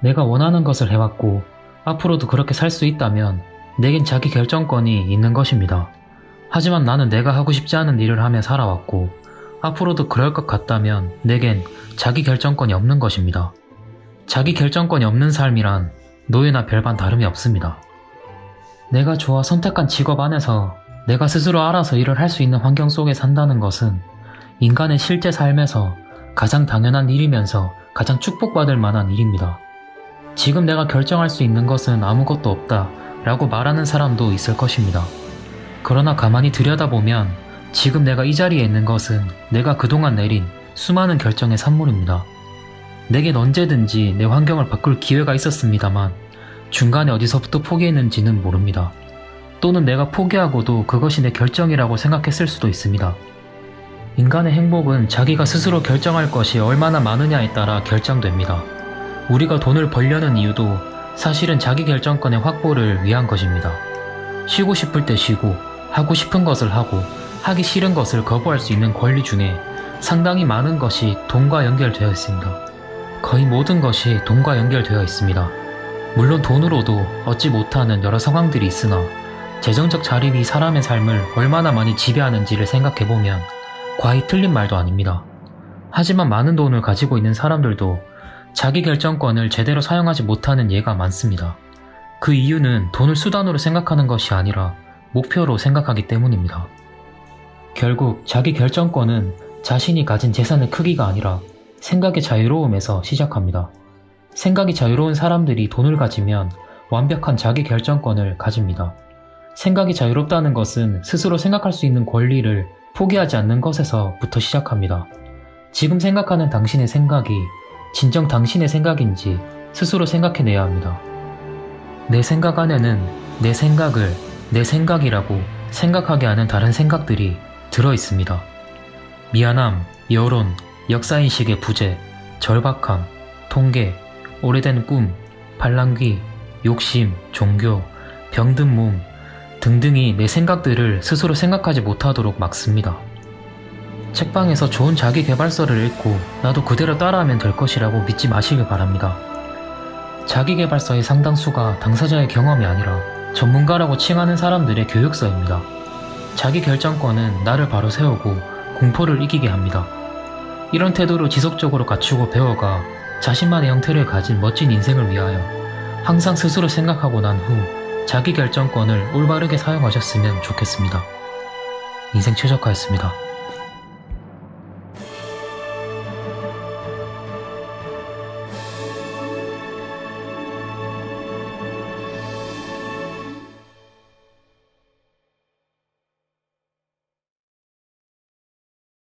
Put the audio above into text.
내가 원하는 것을 해왔고 앞으로도 그렇게 살 수 있다면 내겐 자기 결정권이 있는 것입니다. 하지만 나는 내가 하고 싶지 않은 일을 하며 살아왔고 앞으로도 그럴 것 같다면 내겐 자기 결정권이 없는 것입니다. 자기 결정권이 없는 삶이란 노예나 별반 다름이 없습니다. 내가 좋아 선택한 직업 안에서 내가 스스로 알아서 일을 할 수 있는 환경 속에 산다는 것은 인간의 실제 삶에서 가장 당연한 일이면서 가장 축복받을 만한 일입니다. 지금 내가 결정할 수 있는 것은 아무것도 없다 라고 말하는 사람도 있을 것입니다. 그러나 가만히 들여다보면 지금 내가 이 자리에 있는 것은 내가 그동안 내린 수많은 결정의 산물입니다. 내겐 언제든지 내 환경을 바꿀 기회가 있었습니다만 중간에 어디서부터 포기했는지는 모릅니다. 또는 내가 포기하고도 그것이 내 결정이라고 생각했을 수도 있습니다. 인간의 행복은 자기가 스스로 결정할 것이 얼마나 많으냐에 따라 결정됩니다. 우리가 돈을 벌려는 이유도 사실은 자기 결정권의 확보를 위한 것입니다. 쉬고 싶을 때 쉬고, 하고 싶은 것을 하고, 하기 싫은 것을 거부할 수 있는 권리 중에 상당히 많은 것이 돈과 연결되어 있습니다. 거의 모든 것이 돈과 연결되어 있습니다. 물론 돈으로도 얻지 못하는 여러 상황들이 있으나 재정적 자립이 사람의 삶을 얼마나 많이 지배하는지를 생각해보면 과히 틀린 말도 아닙니다. 하지만 많은 돈을 가지고 있는 사람들도 자기 결정권을 제대로 사용하지 못하는 예가 많습니다. 그 이유는 돈을 수단으로 생각하는 것이 아니라 목표로 생각하기 때문입니다. 결국 자기 결정권은 자신이 가진 재산의 크기가 아니라 생각의 자유로움에서 시작합니다. 생각이 자유로운 사람들이 돈을 가지면 완벽한 자기 결정권을 가집니다. 생각이 자유롭다는 것은 스스로 생각할 수 있는 권리를 포기하지 않는 것에서부터 시작합니다. 지금 생각하는 당신의 생각이 진정 당신의 생각인지 스스로 생각해내야 합니다. 내 생각 안에는 내 생각을 내 생각이라고 생각하게 하는 다른 생각들이 들어 있습니다. 미안함, 여론, 역사인식의 부재, 절박함, 통계, 오래된 꿈, 반란귀, 욕심, 종교, 병든 몸 등등이 내 생각들을 스스로 생각하지 못하도록 막습니다. 책방에서 좋은 자기 개발서를 읽고 나도 그대로 따라하면 될 것이라고 믿지 마시길 바랍니다. 자기 개발서의 상당수가 당사자의 경험이 아니라 전문가라고 칭하는 사람들의 교육서입니다. 자기 결정권은 나를 바로 세우고 공포를 이기게 합니다. 이런 태도를 지속적으로 갖추고 배워가 자신만의 형태를 가진 멋진 인생을 위하여 항상 스스로 생각하고 난 후 자기 결정권을 올바르게 사용하셨으면 좋겠습니다. 인생 최적화였습니다.